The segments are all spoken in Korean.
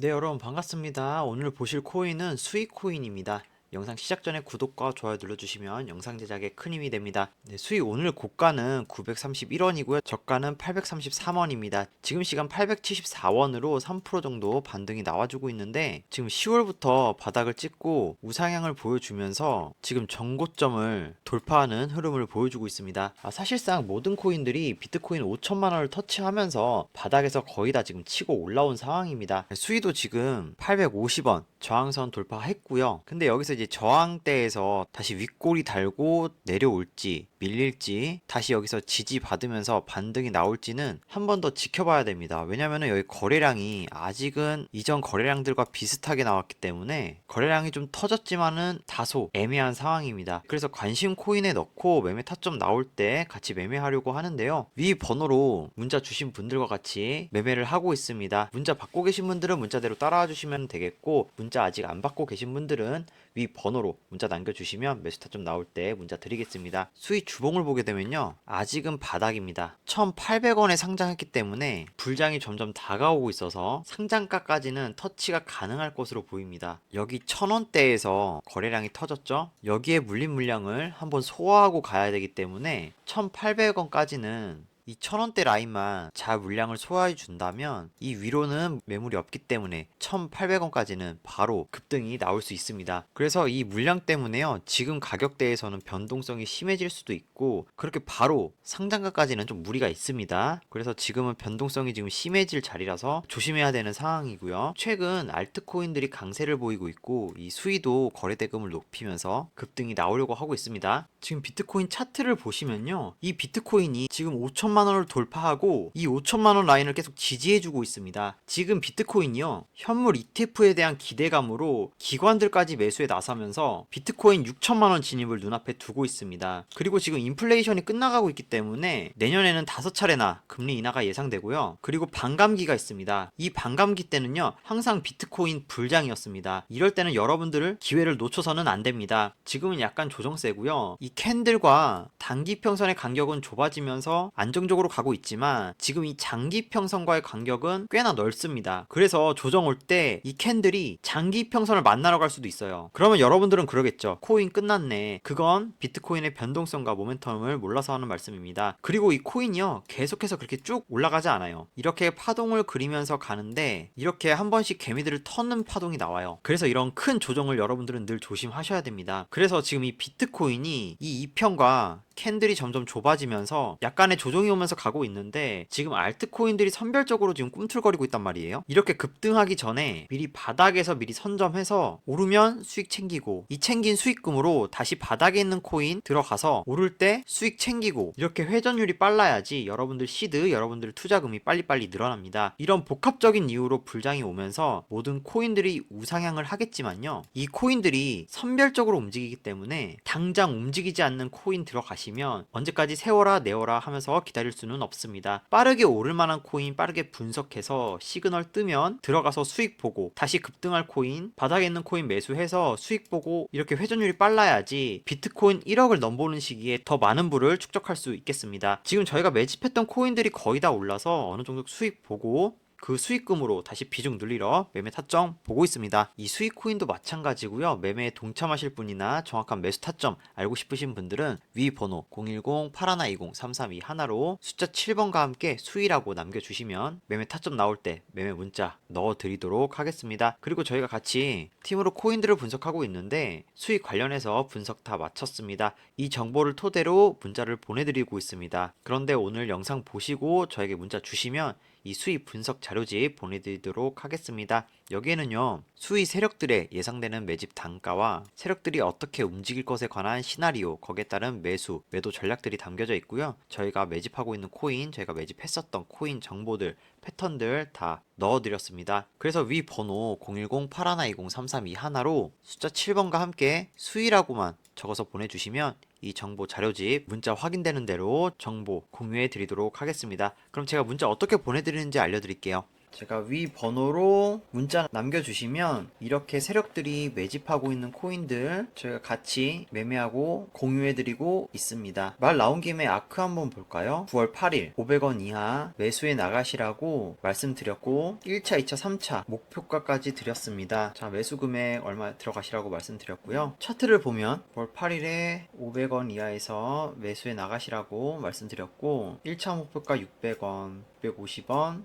네, 여러분 반갑습니다. 오늘 보실 코인은 수익 코인입니다. 영상 시작 전에 구독과 좋아요 눌러주시면 영상 제작에 큰 힘이 됩니다. 네, 수익 오늘 고가는 931원이고요. 저가는 833원입니다. 지금 시간 874원으로 3% 정도 반등이 나와주고 있는데 지금 10월부터 바닥을 찍고 우상향을 보여주면서 지금 정고점을 돌파하는 흐름을 보여주고 있습니다. 아, 사실상 모든 코인들이 비트코인 5천만 원을 터치하면서 바닥에서 거의 다 지금 치고 올라온 상황입니다. 수위도 지금 850원 저항선 돌파했고요. 근데 여기서 이제 저항대에서 다시 윗골이 달고 내려올지 밀릴지 다시 여기서 지지 받으면서 반등이 나올지는 한 번 더 지켜봐야 됩니다. 왜냐면은 여기 거래량이 아직은 이전 거래량들과 비슷하게 나왔기 때문에 거래량이 좀 터졌지만은 다소 애매한 상황입니다. 그래서 관심 코인에 넣고 매매 타점 나올 때 같이 매매하려고 하는데요. 위 번호로 문자 주신 분들과 같이 매매를 하고 있습니다. 문자 받고 계신 분들은 문자대로 따라와 주시면 되겠고 문자 아직 안 받고 계신 분들은 위 번호로 문자 남겨주시면 매수 타점 나올 때 문자 드리겠습니다. 수익 주봉을 보게 되면요. 아직은 바닥입니다. 1,800원에 상장했기 때문에 불장이 점점 다가오고 있어서 상장가까지는 터치가 가능할 것으로 보입니다. 여기 1,000원대에서 거래량이 터졌죠? 여기에 물린 물량을 한번 소화하고 가야 되기 때문에 1,800원까지는 이 천원대 라인만 잘 물량을 소화해 준다면 이 위로는 매물이 없기 때문에 1800원까지는 바로 급등이 나올 수 있습니다. 그래서 이 물량 때문에요. 지금 가격대에서는 변동성이 심해질 수도 있고 그렇게 바로 상장가까지는 좀 무리가 있습니다. 그래서 지금은 변동성이 지금 심해질 자리라서 조심해야 되는 상황이고요. 최근 알트코인들이 강세를 보이고 있고 이 수위도 거래대금을 높이면서 급등이 나오려고 하고 있습니다. 지금 비트코인 차트를 보시면요. 이 비트코인이 지금 5천만 원을 돌파하고 이 5천만 원 라인을 계속 지지해주고 있습니다. 지금 비트코인이요. 현물 ETF에 대한 기대감으로 기관들까지 매수에 나서면서 비트코인 6천만 원 진입을 눈앞에 두고 있습니다. 그리고 지금 인플레이션이 끝나가고 있기 때문에 내년에는 다섯 차례나 금리 인하가 예상되고요. 그리고 반감기가 있습니다. 이 반감기 때는요. 항상 비트코인 불장이었습니다. 이럴 때는 여러분들을 기회를 놓쳐서는 안 됩니다. 지금은 약간 조정세고요. 이 캔들과 단기 평선의 간격은 좁아지면서 안정 적으로 가고 있지만 지금 이 장기 평선과의 간격은 꽤나 넓습니다. 그래서 조정 올 때 이 캔들이 장기 평선을 만나러 갈 수도 있어요. 그러면 여러분들은 그러겠죠. 코인 끝났네. 그건 비트코인의 변동성과 모멘텀을 몰라서 하는 말씀입니다. 그리고 이 코인이요. 계속해서 그렇게 쭉 올라가지 않아요. 이렇게 파동을 그리면서 가는데 이렇게 한 번씩 개미들을 터는 파동이 나와요. 그래서 이런 큰 조정을 여러분들은 늘 조심하셔야 됩니다. 그래서 지금 이 비트코인이 이 이평과 캔들이 점점 좁아지면서 약간의 조정이 서 가고 있는데 지금 알트코인들이 선별적으로 지금 꿈틀거리고 있단 말이에요. 이렇게 급등하기 전에 미리 바닥에서 미리 선점해서 오르면 수익 챙기고 이 챙긴 수익금으로 다시 바닥에 있는 코인 들어가서 오를 때 수익 챙기고 이렇게 회전율이 빨라야지 여러분들 시드, 여러분들 투자금이 빨리빨리 늘어납니다. 이런 복합적인 이유로 불장이 오면서 모든 코인들이 우상향을 하겠지만요. 이 코인들이 선별적으로 움직이기 때문에 당장 움직이지 않는 코인 들어가시 보시면 언제까지 세워라 내워라 하면서 기다릴 수는 없습니다. 빠르게 오를 만한 코인 빠르게 분석해서 시그널 뜨면 들어가서 수익 보고 다시 급등할 코인 바닥에 있는 코인 매수해서 수익 보고 이렇게 회전율이 빨라야지 비트코인 1억을 넘보는 시기에 더 많은 부를 축적할 수 있겠습니다. 지금 저희가 매집했던 코인들이 거의 다 올라서 어느 정도 수익 보고 그 수익금으로 다시 비중 늘리러 매매 타점 보고 있습니다. 이 수익 코인도 마찬가지고요. 매매에 동참하실 분이나 정확한 매수 타점 알고 싶으신 분들은 위 번호 010-8120-332 하나로 숫자 7번과 함께 수위라고 남겨주시면 매매 타점 나올 때 매매 문자 넣어드리도록 하겠습니다. 그리고 저희가 같이 팀으로 코인들을 분석하고 있는데 수익 관련해서 분석 다 마쳤습니다. 이 정보를 토대로 문자를 보내드리고 있습니다. 그런데 오늘 영상 보시고 저에게 문자 주시면 이 수익 분석 자료집 보내드리도록 하겠습니다. 여기에는요, 수익 세력들의 예상되는 매집 단가와 세력들이 어떻게 움직일 것에 관한 시나리오, 거기에 따른 매수, 매도 전략들이 담겨져 있고요. 저희가 매집하고 있는 코인, 저희가 매집했었던 코인 정보들, 패턴들 다 넣어드렸습니다. 그래서 위 번호 010-8120-332 하나로 숫자 7번과 함께 수위라고만 적어서 보내주시면 이 정보 자료집 문자 확인되는 대로 정보 공유해 드리도록 하겠습니다. 그럼 제가 문자 어떻게 보내드리는지 알려드릴게요. 제가 위 번호로 문자 남겨주시면 이렇게 세력들이 매집하고 있는 코인들 저희가 같이 매매하고 공유해드리고 있습니다. 말 나온 김에 아크 한번 볼까요? 9월 8일 500원 이하 매수해 나가시라고 말씀드렸고 1차, 2차, 3차 목표가까지 드렸습니다. 자 매수 금액 얼마 들어가시라고 말씀드렸고요. 차트를 보면 9월 8일에 500원 이하에서 매수해 나가시라고 말씀드렸고 1차 목표가 600원, 650원,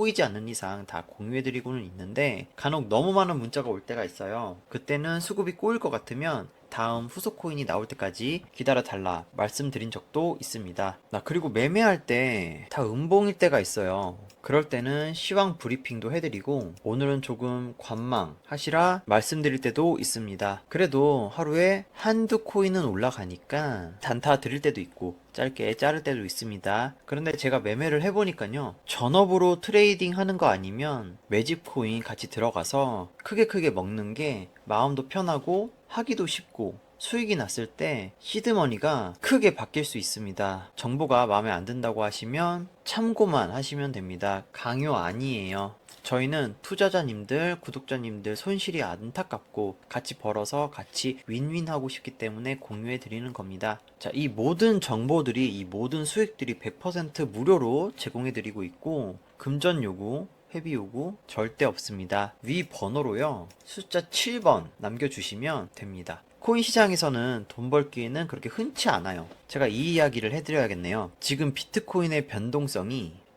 꼬이지 않는 이상 다 공유해드리고는 있는데 간혹 너무 많은 문자가 올 때가 있어요. 그때는 수급이 꼬일 것 같으면 다음 후속 코인이 나올 때까지 기다려 달라 말씀드린 적도 있습니다. 나 그리고 매매할 때 다 음봉일 때가 있어요. 그럴 때는 시황 브리핑도 해드리고 오늘은 조금 관망 하시라 말씀드릴 때도 있습니다. 그래도 하루에 한두 코인은 올라가니까 단타 드릴 때도 있고 짧게 자를 때도 있습니다. 그런데 제가 매매를 해보니까요. 전업으로 트레이딩 하는 거 아니면 매집 코인 같이 들어가서 크게 크게 먹는 게 마음도 편하고 하기도 쉽고 수익이 났을 때 시드머니가 크게 바뀔 수 있습니다. 정보가 마음에 안 든다고 하시면 참고만 하시면 됩니다. 강요 아니에요. 저희는 투자자님들, 구독자님들 손실이 안타깝고 같이 벌어서 같이 윈윈하고 싶기 때문에 공유해 드리는 겁니다. 자, 이 모든 정보들이 이 모든 수익들이 100% 무료로 제공해 드리고 있고 금전 요구, 회비 요구 절대 없습니다. 위 번호로요. 숫자 7번 남겨주시면 됩니다. 코인 시장에서는 돈 벌 기회는 그렇게 흔치 않아요. 제가 이 이야기를 해드려야겠네요. 지금 비트코인의 변동성이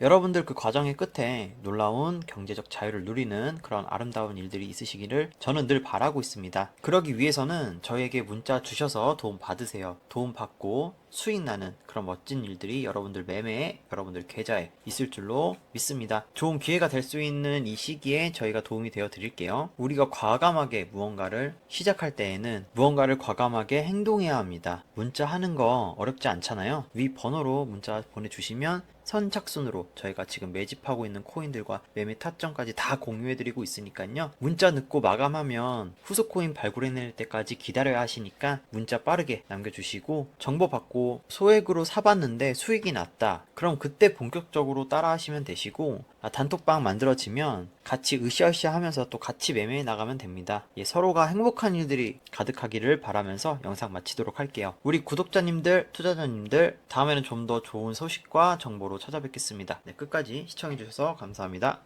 여러분들 그 과정의 끝에 놀라운 경제적 자유를 누리는 그런 아름다운 일들이 있으시기를 저는 늘 바라고 있습니다. 그러기 위해서는 저에게 문자 주셔서 도움 받으세요. 도움 받고 수익 나는 그런 멋진 일들이 여러분들 매매에 여러분들 계좌에 있을 줄로 믿습니다. 좋은 기회가 될 수 있는 이 시기에 저희가 도움이 되어 드릴게요. 우리가 과감하게 무언가를 시작할 때에는 무언가를 과감하게 행동해야 합니다. 문자 하는 거 어렵지 않잖아요. 위 번호로 문자 보내주시면 선착순으로 저희가 지금 매집하고 있는 코인들과 매매 타점까지 다 공유해드리고 있으니까요. 문자 늦고 마감하면 후속 코인 발굴해낼 때까지 기다려야 하시니까 문자 빠르게 남겨주시고 정보 받고 소액으로 사봤는데 수익이 났다. 그럼 그때 본격적으로 따라 하시면 되시고 아, 단톡방 만들어지면 같이 으쌰으쌰 하면서 또 같이 매매해 나가면 됩니다. 예, 서로가 행복한 일들이 가득하기를 바라면서 영상 마치도록 할게요. 우리 구독자님들, 투자자님들, 다음에는 좀 더 좋은 소식과 정보로 찾아뵙겠습니다. 네, 끝까지 시청해주셔서 감사합니다.